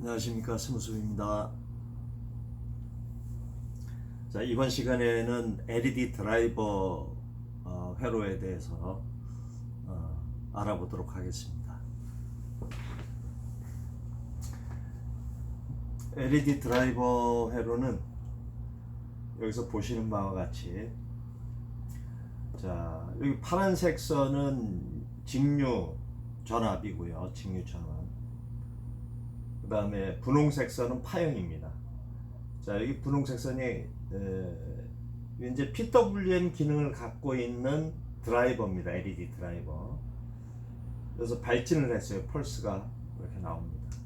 안녕하십니까 스무스입니다. 자 이번 시간에는 LED 드라이버 어, 회로에 대해서 어, 알아보도록 하겠습니다. LED 드라이버 회로는 여기서 보시는 바와 같이 자 여기 파란색 선은 직류 전압이고요. 직류 전압. 그 다음에 분홍색 선은 파형입니다. 자, 여기 분홍색 선이 에, 이제 PWM 기능을 갖고 있는 드라이버입니다. LED 드라이버. 그래서 발진을 했어요. 펄스가 이렇게 나옵니다.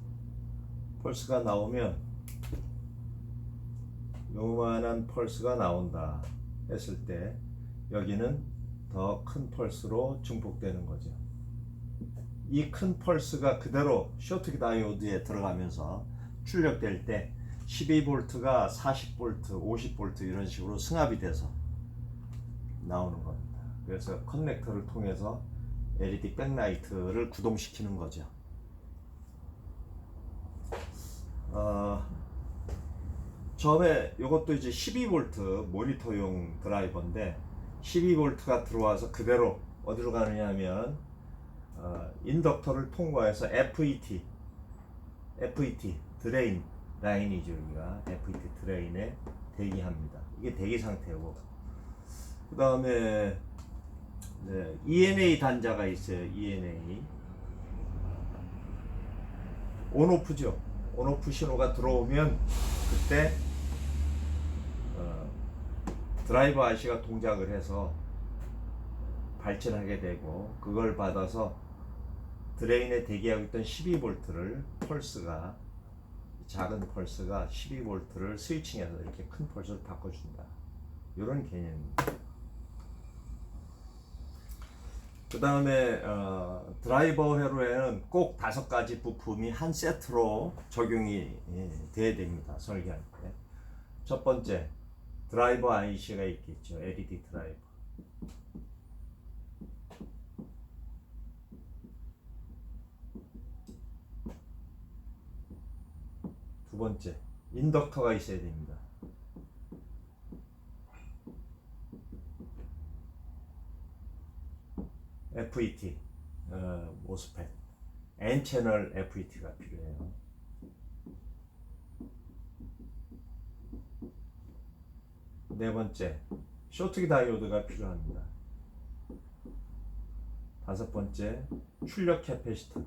펄스가 나오면 요만한 펄스가 나온다 했을 때 여기는 더 큰 펄스로 증폭되는 거죠. 이 큰 펄스가 그대로 쇼트키 다이오드에 들어가면서 출력될 때 12V가 40V, 50V 이런 식으로 승합이 돼서 나오는 겁니다. 그래서 커넥터를 통해서 LED 백라이트를 구동시키는 거죠. 어, 처음에 이것도 이제 12V 모니터용 드라이버인데 12V가 들어와서 그대로 어디로 가느냐 하면 어, 인덕터를 통과해서 FET, FET 드레인 라인이죠 여기가 FET 드레인에 대기합니다. 이게 대기 상태고 그 다음에 네, ENA 단자가 있어요. ENA 온오프죠. 온오프 신호가 들어오면 그때 어, 드라이버 IC가 동작을 해서 발전하게 되고 그걸 받아서 드레인에 대기하고 있던 12V를 펄스가 작은 펄스가 12V를 스위칭해서 이렇게 큰 펄스를 바꿔준다. 이런 개념입니다. 그 다음에 어, 드라이버 회로에는 꼭 다섯 가지 부품이 한 세트로 적용이 예, 돼야 됩니다. 설계할 때. 첫 번째 드라이버 IC가 있겠죠. LED 드라이버. 두 번째 인덕터가 있어야 됩니다. FET 어, 모스펫 N 채널 FET가 필요해요. 네 번째 쇼트기 다이오드가 필요합니다. 다섯 번째 출력 캐패시터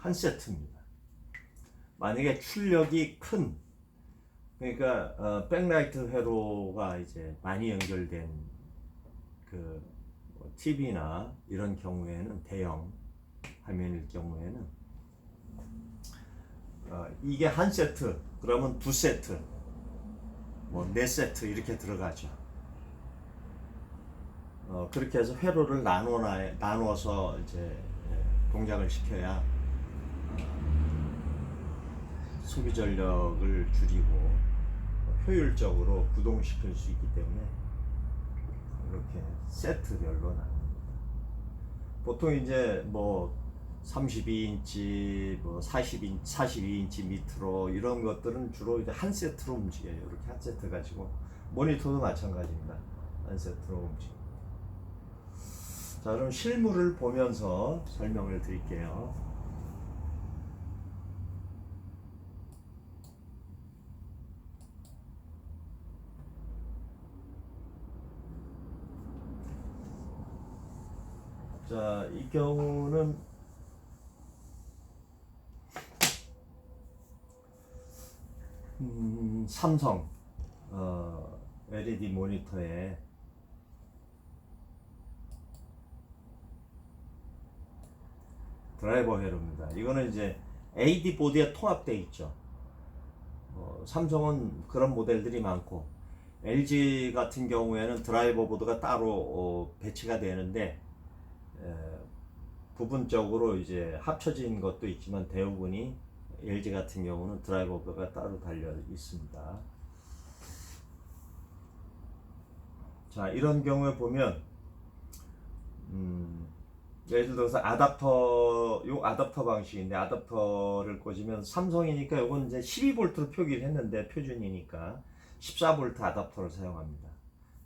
한 세트입니다. 만약에 출력이 큰 그러니까 어, 백라이트 회로가 이제 많이 연결된 그 TV나 이런 경우에는 대형 화면일 경우에는 어, 이게 한 세트 그러면 두 세트 뭐 네 세트 이렇게 들어가죠. 어, 그렇게 해서 회로를 나누어 나누어서 이제 예, 동작을 시켜야 소비 전력을 줄이고 효율적으로 구동시킬 수 있기 때문에 이렇게 세트별로 나눕니다. 보통 이제 뭐 32인치, 뭐 40인, 42인치 밑으로 이런 것들은 주로 이제 한 세트로 움직여요. 이렇게 한 세트 가지고 모니터도 마찬가지입니다. 한 세트로 움직입니다. 자, 그럼 실물을 보면서 설명을 드릴게요. 자, 이 경우는 음, 삼성 어, LED 모니터에 드라이버 회로입니다. 이거는 이제 AD 보드에 통합되어 있죠. 어, 삼성은 그런 모델들이 많고 LG 같은 경우에는 드라이버 보드가 따로 어, 배치가 되는데 에, 부분적으로 이제 합쳐진 것도 있지만 대부분이 LG 같은 경우는 드라이버가 따로 달려 있습니다. 자, 이런 경우에 보면 음, 예를 들어서 아답터 요 아답터 방식인데 아답터를 꽂으면 삼성이니까 요건 이제 12V로 표기를 했는데 표준이니까 14V 아답터를 사용합니다.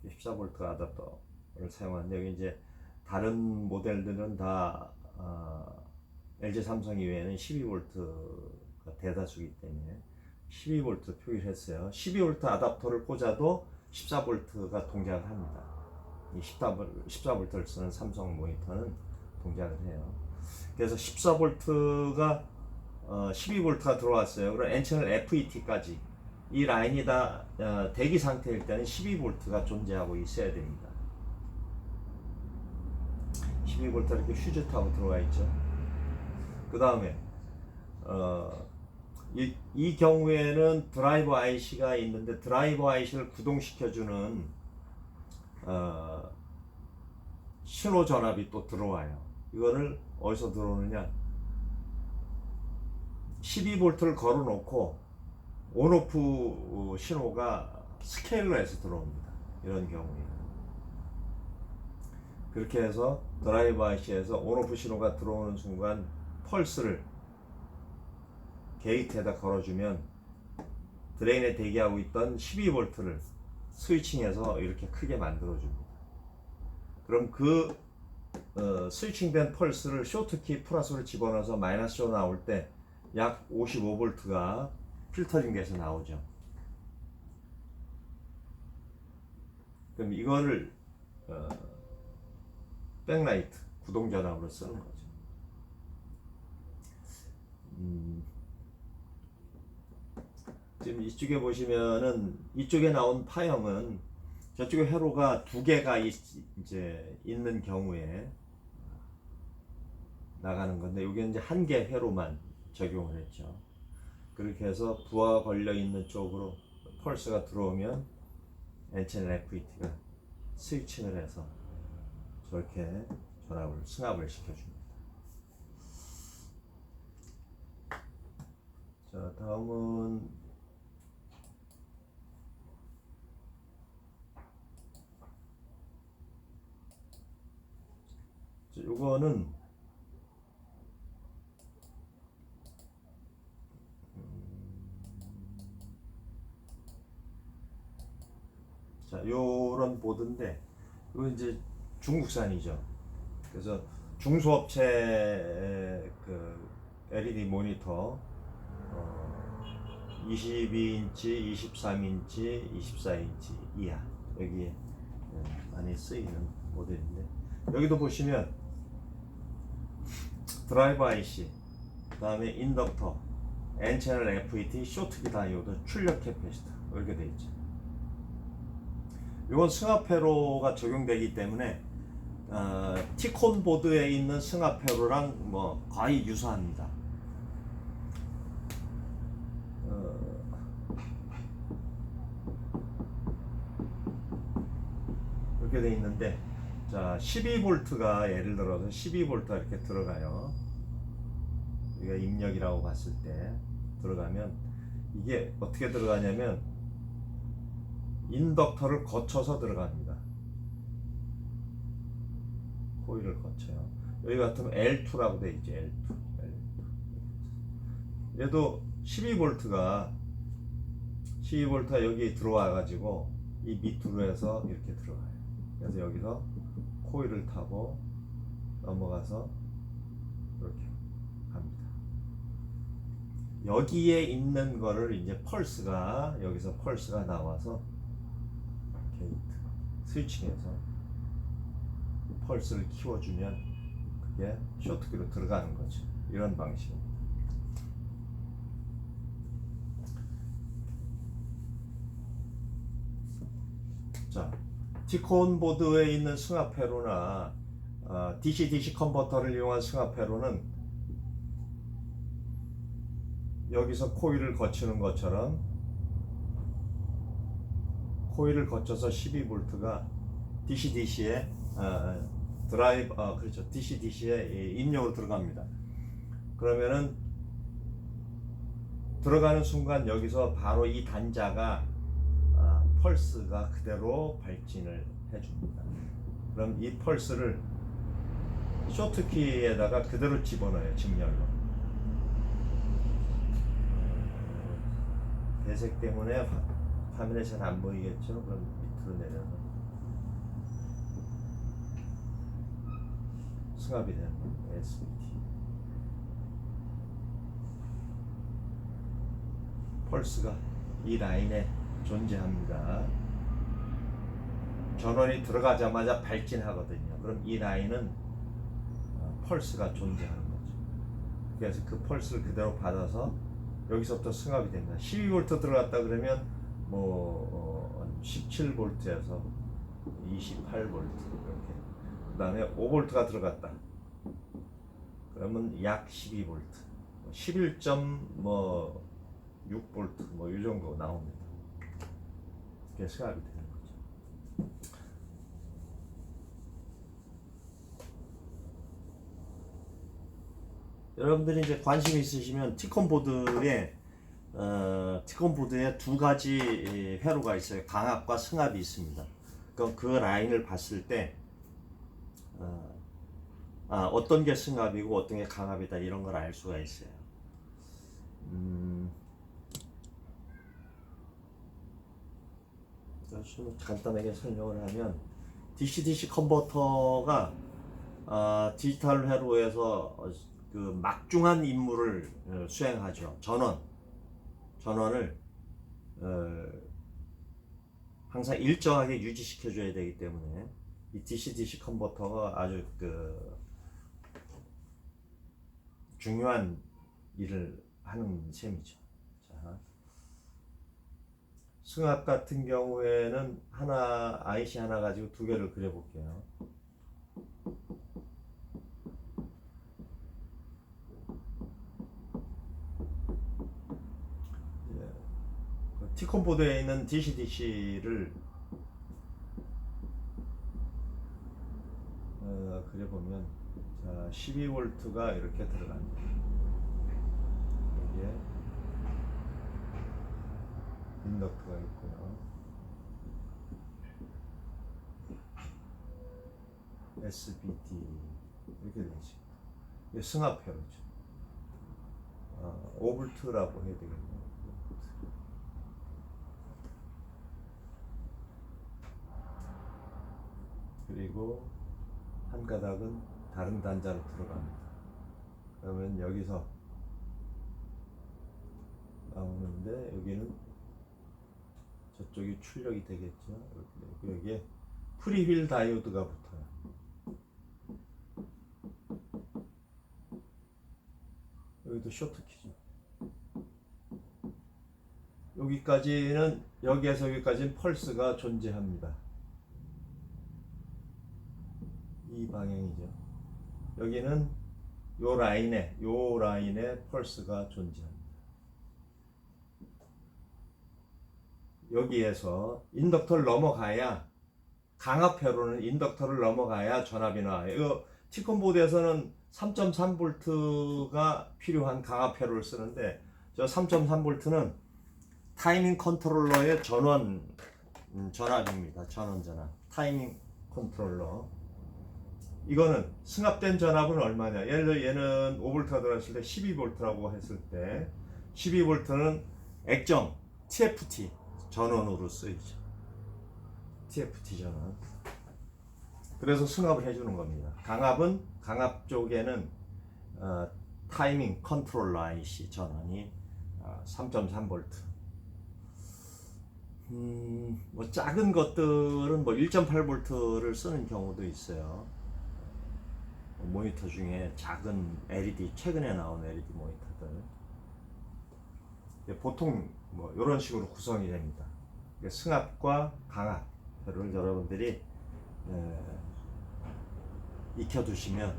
14V 아답터를 사용하는데 여기 이제 다른 모델들은 다 어, LG 삼성 이외에는 12V가 대다수이기 때문에 12V 표기를 했어요. 12V 아답터를 꽂아도 14V가 동작을 합니다. 이 14V, 14V를 쓰는 삼성 모니터는 동작을 해요. 그래서 14V가 어, 12V가 들어왔어요. 그럼 N채널 FET까지 이 라인이 다 어, 대기 상태일 때는 12V가 존재하고 있어야 됩니다. 12V 이렇게 휴즈 타고 들어와 있죠. 그 다음에 어, 이, 이 경우에는 드라이버 IC가 있는데 드라이버 IC를 구동시켜주는 어, 신호 전압이 또 들어와요. 이거를 어디서 들어오느냐? 12V를 걸어놓고 온오프 신호가 스케일러에서 들어옵니다. 이런 경우에. 그렇게 해서 드라이버 IC에서 온오프 신호가 들어오는 순간 펄스를 게이트에다 걸어주면 드레인에 대기하고 있던 12V를 스위칭해서 이렇게 크게 만들어줍니다. 그럼 그 어, 스위칭된 펄스를 쇼트키 플러스로 집어넣어서 마이너스로 나올 때 약 55V가 필터링 돼서 나오죠. 그럼 이거를 어, 백라이트 구동 전압으로 쓰는 거죠. 음, 지금 이쪽에 보시면은 이쪽에 나온 파형은 저쪽에 회로가 두 개가 있, 이제 있는 경우에 나가는 건데 여기 이제 한 개 회로만 적용을 했죠. 그렇게 해서 부하 걸려 있는 쪽으로 펄스가 들어오면 N채널 FET가 스위칭을 해서 저렇게 전압을 승합을 시켜줍니다. 자 다음은 자, 요거는 자, 요런 보드인데 이거 이제 중국산이죠. 그래서 중소업체 그 LED 모니터 어, 22인치, 23인치, 24인치 이하 여기에 예, 많이 쓰이는 모델인데 여기도 보시면 드라이버 IC, 그 다음에 인덕터, N채널 FET, 쇼트기 다이오드, 출력 캐패시터 이렇게 돼 있죠. 이건 승합회로가 적용되기 때문에 어, 티콘 보드에 있는 승합회로랑 뭐 거의 유사합니다. 어, 이렇게 돼 있는데 자 12V가 예를 들어서 12V가 이렇게 들어가요. 우리가 입력이라고 봤을 때 들어가면 이게 어떻게 들어가냐면 인덕터를 거쳐서 들어갑니다. 코일을 거쳐요. 여기 같으면 L2라고 돼 있죠. L2. L2. 얘도 12V가 12V가 여기 들어와 가지고 이 밑으로 해서 이렇게 들어가요. 그래서 여기서 코일을 타고 넘어가서 이렇게 갑니다. 여기에 있는 거를 이제 펄스가 여기서 펄스가 나와서 게이트 스위칭해서 펄스를 키워주면 그게 쇼트기로 들어가는 거죠. 이런 방식입니다. 자, 티콘 보드에 있는 승합 회로나 어, DC-DC 컨버터를 이용한 승합 회로는 여기서 코일을 거치는 것처럼 코일을 거쳐서 12V가 DC-DC에 어, 드라이브 어, 그렇죠 DC-DC에 입력으로 들어갑니다. 그러면은 들어가는 순간 여기서 바로 이 단자가 아, 펄스가 그대로 발진을 해줍니다. 그럼 이 펄스를 쇼트키에다가 그대로 집어넣어요 직렬로. 어, 배색 때문에 화, 화면에 잘 안 보이겠죠? 그럼 밑으로 내려서 승합이 되는 거예요. SBT. 펄스가 이 라인에 존재합니다. 전원이 들어가자마자 발진하거든요. 그럼 이 라인은 어, 펄스가 존재하는 거죠. 그래서 그 펄스를 그대로 받아서 여기서부터 승합이 됩니다. 12V 들어갔다 그러면 뭐 17V에서 28V 이렇게. 그 다음에 5V가 들어갔다. 그러면 약 12V. 11.6V 뭐이 정도 나옵니다. 그게 승합이 되는 거죠. 여러분들이 이제 관심 있으시면 티콘 보드에 어, 티콘 보드에 두 가지 이, 회로가 있어요. 강압과 승합이 있습니다. 그럼 그 라인을 봤을 때 어, 아, 어떤 게 승합이고 어떤 게 강압이다 이런 걸 알 수가 있어요. 음, 좀 간단하게 설명을 하면 DC-DC 컨버터가 어, 디지털 회로에서 어, 그 막중한 임무를 어, 수행하죠. 전원 전원을 어, 항상 일정하게 유지시켜 줘야 되기 때문에 이 DC-DC 컨버터가 아주 그 중요한 일을 하는 셈이죠. 자, 승합 같은 경우에는 하나 IC 하나 가지고 두 개를 그려볼게요. 그 티콘 보드에 있는 DC-DC를 어, 그려보면 자 12V가 이렇게 들어갑니다. 여기에 인덕터가 있고요. SBT 이렇게 있습니다. 이게 승합회로죠. 어, 5V라고 해야 되겠네요. 5V. 그리고 한 가닥은 다른 단자로 들어갑니다. 그러면 여기서 나오는데 여기는 저쪽이 출력이 되겠죠. 이렇게 여기에 프리휠 다이오드가 붙어요. 여기도 쇼트키죠. 여기까지는 여기에서 여기까지는 펄스가 존재합니다. 이 방향이죠. 여기는 요 라인에 요 라인에 펄스가 존재합니다. 여기에서 인덕터를 넘어가야 강압회로는 인덕터를 넘어가야 전압이 나와요. 이거 티콘 보드에서는 3.3V가 필요한 강압회로를 쓰는데 저 3.3V는 타이밍 컨트롤러의 전원 음, 전압입니다. 전원 전압. 타이밍 컨트롤러. 이거는 승합된 전압은 얼마냐? 예를 들어 얘는 5V가 들어갔을 때 12V라고 했을 때 12V는 액정 TFT 전원으로 쓰이죠. TFT 전원. 그래서 승합을 해주는 겁니다. 강압은 강압 쪽에는 어, 타이밍 컨트롤러 IC 전원이 어, 3.3V. 음, 뭐 작은 것들은 뭐 1.8V를 쓰는 경우도 있어요. 모니터 중에 작은 LED 최근에 나온 LED 모니터들 보통 뭐 이런 식으로 구성이 됩니다. 승합과 강압을 여러분들이 에, 익혀두시면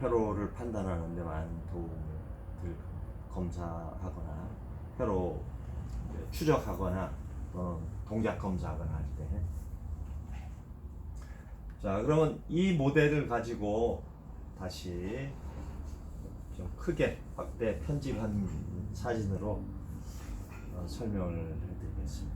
회로를 판단하는 데 많은 도움을 들 검사하거나 회로 추적하거나 어, 동작 검사하거나 할 때. 자, 그러면 이 모델을 가지고 다시 좀 크게 확대 편집한 사진으로 어, 설명을 해드리겠습니다.